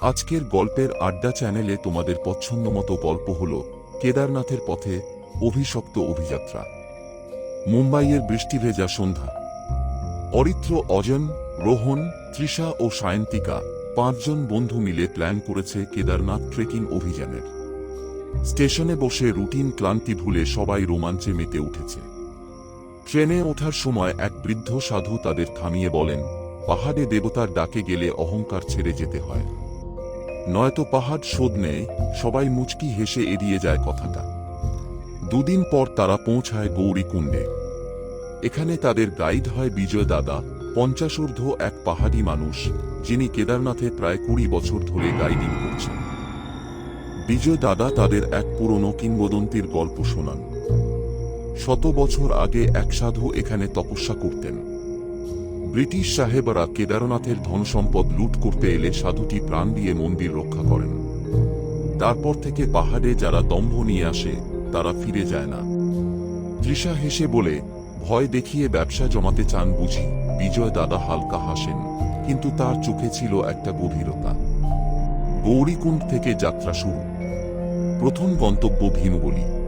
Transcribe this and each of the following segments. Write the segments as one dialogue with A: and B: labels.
A: আজকের গল্পের আড্ডা চ্যানেলে তোমাদের পছন্দমতো গল্প হল কেদারনাথের পথে অভিশপ্ত অভিযাত্রা। মুম্বাইয়ের বৃষ্টি ভেজা সন্ধ্যা। অরিত্র, অজন, রোহন, তৃষা ও সায়ন্তিকা পাঁচজন বন্ধু মিলে প্ল্যান করেছে কেদারনাথ ট্রেকিং অভিযানের। স্টেশনে বসে রুটিন ক্লান্তি ভুলে সবাই রোমাঞ্চে মেতে উঠেছে। ট্রেনে ওঠার সময় এক বৃদ্ধ সাধু তাদের থামিয়ে বলেন, পাহাড়ে দেবতার ডাকে গেলে অহংকার ছেড়ে যেতে হয়। নয়তো পাহাড় শোধ নেয়, সবাই মুচকি হেসে এড়িয়ে যায় কথাটা। দুদিন পর তারা পৌঁছায় গৌরীকুণ্ডে। এখানে তাদের গাইড হয় বিজয় দাদা, পঞ্চাশোর্ধ্ব এক পাহাড়ি মানুষ, যিনি কেদারনাথে প্রায় কুড়ি বছর ধরে গাইডিং করছেন। বিজয় দাদা তাদের এক পুরনো কিংবদন্তির গল্প শোনান। শত বছর আগে এক সাধু এখানে তপস্যা করতেন। ব্রিটিশ সাহেবরা কেদারনাথের ধনসম্পদ লুট করতে এলে সাধুটি প্রাণ দিয়ে মন্দির রক্ষা করেন। তারপর থেকে পাহাড়ে যারা দম্ভ নিয়ে আসে, তারা ফিরে যায় না। তৃষা হেসে বলে, ভয় দেখিয়ে ব্যবসা জমাতে চান বুঝি, বিজয় দাদা হালকা হাসেন, কিন্তু তার চোখে ছিল একটা গভীরতা। গৌরীকুণ্ড থেকে যাত্রা শুরু। প্রথম গন্তব্য ভীমবলি।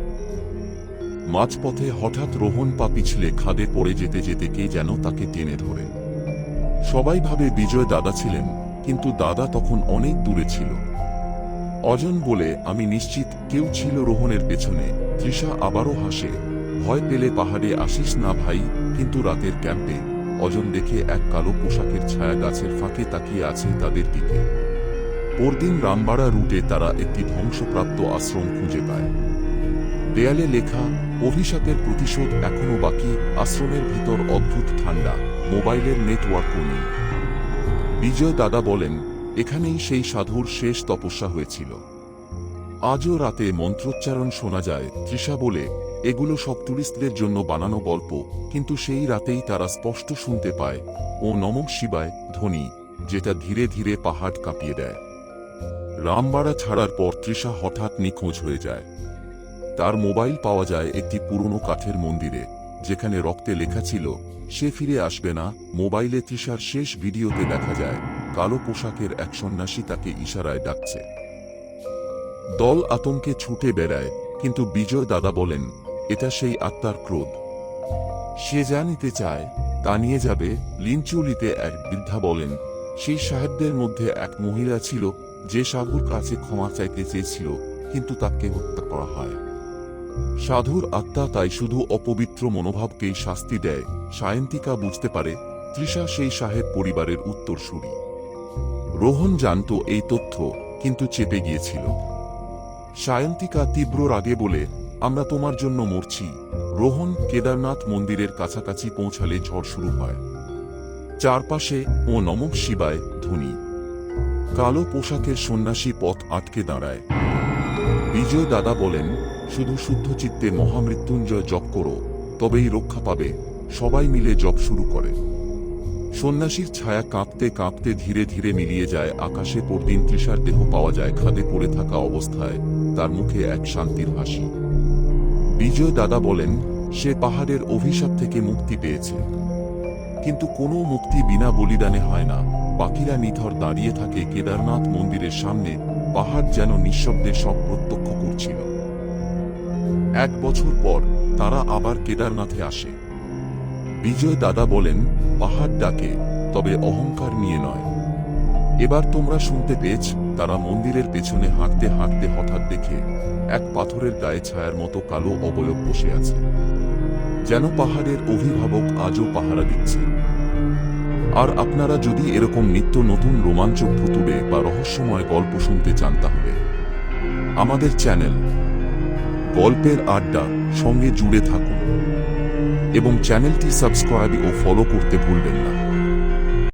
A: মাঝপথে হঠাৎ রোহন পা পিছলে খাদে পড়ে যেতে যেতে কে যেন তাকে টেনে ধরে। সবাই ভাবে বিজয় দাদা ছিলেন, কিন্তু দাদা তখন অনেক দূরে ছিল। অজন বলে, আমি নিশ্চিত কেউ ছিল রোহনের পেছনে। তৃষা আবারও হাসে, ভয় পেলে পাহাড়ে আসিস না ভাই, কিন্তু রাতের ক্যাম্পে। অজন দেখে এক কালো পোশাকের ছায়া গাছের ফাঁকে তাকিয়ে আছে তাদের দিকে। পরদিন রামবাড়া রুটে তারা একটি ধ্বংসপ্রাপ্ত আশ্রম খুঁজে পায়। দেয়ালে লেখা, অভিশাপের প্রতিশোধ এখনও বাকি, আশ্রমের ভিতর অদ্ভুত ঠান্ডা, মোবাইলের নেটওয়ার্কও নেই। বিজয় দাদা বলেন, এখানেই সেই সাধুর শেষ তপস্যা হয়েছিল। আজও রাতে মন্ত্রোচ্চারণ শোনা যায়, তৃষা বলে, এগুলো সব টুরিস্টদের জন্য বানানো গল্প, কিন্তু সেই রাতেই তারা স্পষ্ট শুনতে পায়। ও নমক শিবায়, ধ্বনি, যেটা ধীরে ধীরে পাহাড় কাঁপিয়ে দেয়। রামবাড়া ছাড়ার পর তৃষা হঠাৎ নিখোঁজ হয়ে যায়। তার মোবাইল পাওয়া যায় একটি পুরনো কাঠের মন্দিরে, যেখানে রক্তে লেখা ছিল, সে ফিরে আসবে না মোবাইলে তৃষার শেষ ভিডিওতে দেখা যায়, কালো পোশাকের এক সন্ন্যাসী তাকে ইশারায় ডাকছে। দল আতঙ্কে ছুটে বেড়ায়, কিন্তু বিজয় দাদা বলেন, এটা সেই আত্মার ক্রোধ। সে যা নিতে চায়, তা নিয়ে যাবে লিনচুলিতে এক বৃদ্ধা বলেন। সেই সাহেবদের মধ্যে এক মহিলা ছিল, যে সাধুর কাছে ক্ষমা চাইতে চেয়েছিল, কিন্তু তাকে হত্যা করা হয়। সাধুর আত্মা তাই শুধু অপবিত্র মনোভাবকেই শাস্তি দেয়, সায়ন্তিকা বুঝতে পারে, তৃষা সেই সাহেব পরিবারের উত্তরসূরি। রোহন জানত এই তথ্য, কিন্তু চেপে গিয়েছিল। সায়ন্তিকা তীব্র রাগে বলে, আমরা তোমার জন্য মরছি। রোহন কেদারনাথ মন্দিরের কাছাকাছি পৌঁছালে ঝড় শুরু হয়। চারপাশে, ও নমক শিবায় ধ্বনি। কালো পোশাকের সন্ন্যাসী পথ আটকে দাঁড়ায়। বিজয় দাদা বলেন শুধু শুদ্ধ চিত্তে মহামৃত্যুঞ্জয় জপ করো, তবেই রক্ষা পাবে। সবাই মিলে জপ শুরু করে। সন্ন্যাসীর ছায়া কাঁপতে কাঁপতে ধীরে ধীরে মিলিয়ে যায় আকাশে পরদিন তৃষার দেহ পাওয়া যায় খাদে পড়ে থাকা অবস্থায়, তার মুখে এক শান্তির হাসি। বিজয় দাদা বলেন, সে পাহাড়ের অভিশাপ থেকে মুক্তি পেয়েছে। কিন্তু কোনো মুক্তি বিনা বলিদানে হয় না। বাকিরা নিথর দাঁড়িয়ে থাকে কেদারনাথ মন্দিরের সামনে, পাহাড় যেন নিঃশব্দে সব প্রত্যক্ষ করছিল। এক বছর পর তারা আবার কেদারনাথে আসে। বিজয় দাদা বলেন, পাহাড় ডাকে, তবে অহংকার নিয়ে নয়। এবার তোমরা শুনতে পেয়েছ, তারা মন্দিরের পেছনে হাঁটতে হাঁটতে হঠাৎ দেখে এক পাথরের গায়ে ছায়ার মতো কালো অবয়ব বসে আছে। যেন পাহাড়ের অভিভাবক আজও পাহারা দিচ্ছে। আর আপনারা যদি এরকম নিত্য নতুন রোমাঞ্চক ভুতুড়ে বা রহস্যময় গল্প শুনতে চান তাহলে, আমাদের চ্যানেল গল্পের আড্ডা সঙ্গে জুড়ে থাকুন। এবং চ্যানেলটি সাবস্ক্রাইব ও ফলো করতে ভুলবেন না।